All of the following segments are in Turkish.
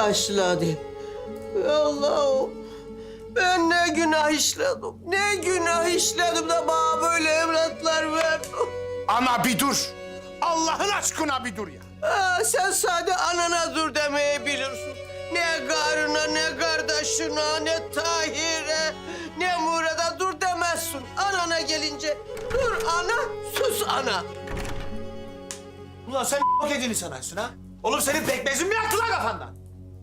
bağışla de. Allah'ım. Ben ne günah işledim. Ne günah işledim de bana böyle evlatlar verdin. Ana bir dur. Allah'ın aşkına bir dur ya. Aa, sen sade anana dur demeyi bilirsin. Ne karına, ne kardeşine, ne Tahir'e, ne Murat'a dur demezsin. Anana gelince dur ana, sus ana. Ulan sen dediğini sanarsın ha? Oğlum senin pekmezin mi yaktı lan kafandan?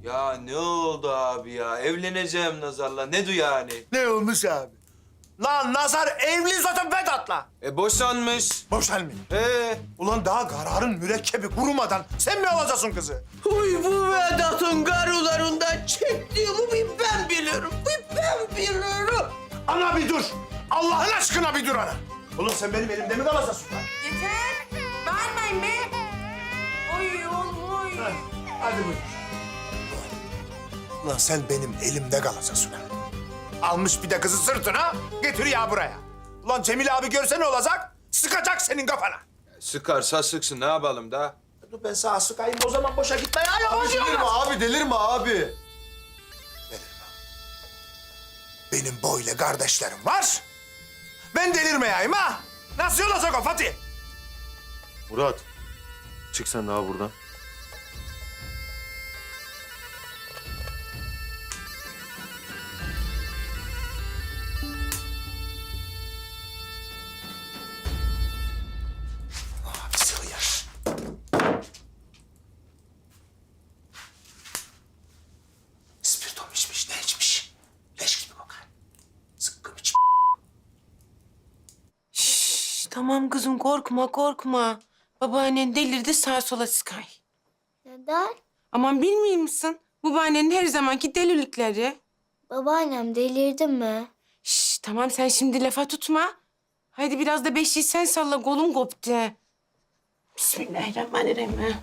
Ya ne oldu abi ya? Evleneceğim Nazar'la. Ne du yani? Ne olmuş abi? Lan Nazar evli zaten Vedat'la. E boşanmış. Boşanmayın. Ee, Ulan daha kararın mürekkebi kurumadan sen mi alacaksın kızı? Huy bu Vedat'ın karılarından çektiğimi bir ben bilirim. Bir ben bilirim. Ana bir dur. Allah'ın aşkına bir dur ana. Oğlum sen benim elimde mi kalacaksın lan? Yeter. Bağırmayın be. Oy oğlum oy. Hadi buyur. Ulan sen benim elimde kalacaksın ha. Almış bir de kızı sırtına getiriyor ya buraya. Ulan Cemil abi görse ne olacak? Sıkacak senin kafana. sıkarsa sıksın ne yapalım da? Dur ben sağa sıkayım o zaman boşa gitme ya. Yavaş Delirme abi, delirme abi. Benim boyla kardeşlerim var. Ben delirmeyeyim ha. Nasıl olacak o Fatih? Murat, çık sen daha buradan. Tamam kızım korkma korkma. Babaannen delirdi sağa sola sıkay. Neden? Aman bilmiyor musun? Babaannenin her zamanki delilikleri. Babaannem delirdi mi? Şş, tamam sen şimdi lafa tutma. Haydi biraz da beşiği sen salla kolun koptu. Bismillahirrahmanirrahim. ha.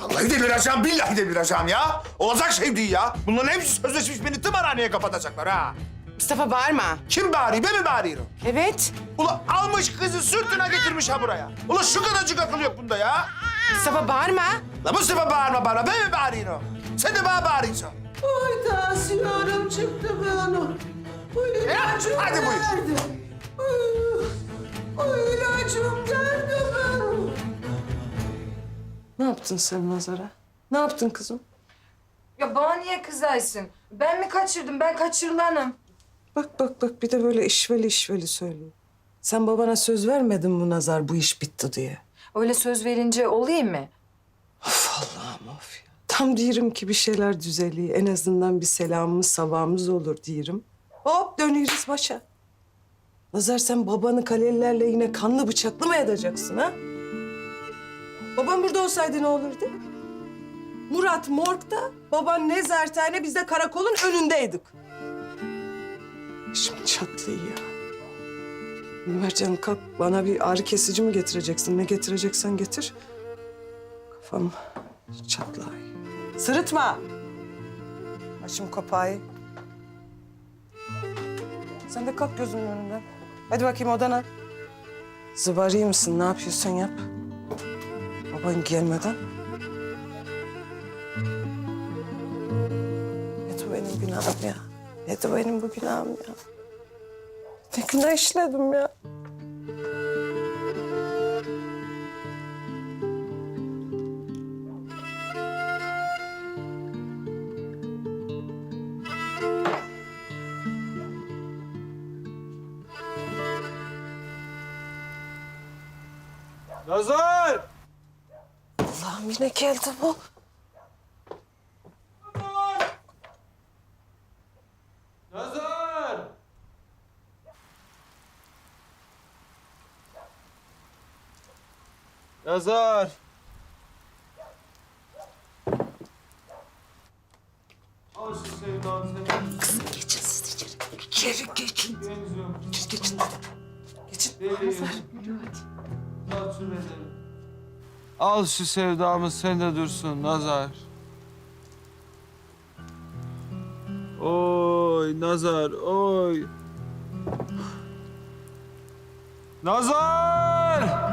Vallahi delireceğim, billahi delireceğim ya. Olacak şey değil ya. Bunların hepsi sözleşmiş beni tımarhaneye kapatacaklar ha. Mustafa bağırma. Kim bağırıyor, ben mi bağırıyorum? Evet. Ulan almış kızı sırtına getirmiş ha buraya. Ulan şu kadarcık akıl yok bunda ya. Mustafa bağırma. La Mustafa bağırma bana, ben mi bağırıyorum? Sen de bana bağırıyorsun. Ay tansiyonum çıktı benim. Bu ilacım hadi buyur. Ay, Bu ilacım nerede benim? Ne yaptın sen Nazar'a? Ne yaptın kızım? Ya bana niye kızaysın? Ben mi kaçırdım? Ben kaçırılanım. Bak bak bak bir de böyle işveli işveli söylüyor. Sen babana söz vermedin mi Nazar bu iş bitti diye? Öyle söz verince olayım mı? Of Allah'ım of ya. Tam diyorum ki bir şeyler düzeliyor. En azından bir selamımız sabahımız olur diyorum. Hop dönüyoruz başa. Nazar sen babanı kalelilerle yine kanlı bıçaklı mı edeceksin ha? Babam burada olsaydı ne olurdu? Murat morgda, baban nezarethane, biz de karakolun önündeydik. Şimdi çatlıyor ya. Mercan kalk bana bir ağrı kesici mi getireceksin? Ne getireceksen getir. Kafam çatlıyor. Sırıtma. Başım kopağı. Sen de kalk gözümün önünden. Hadi bakayım odana. Zıbari mısın? Ne yapıyorsun yap. Baban gelmeden. Ne de benim günahım ya. Ne de benim bu günahım ya. Ne günah işledim ya. Nazar! Allah'ım yine geldi bu. Nazar! Seni. Geçin siz içeri. İçeri geçin. Geçin. Geçin. Geçin. Saçım ederim. Al şu sevdamı sen de dursun Nazar. Oy Nazar oy. Nazar!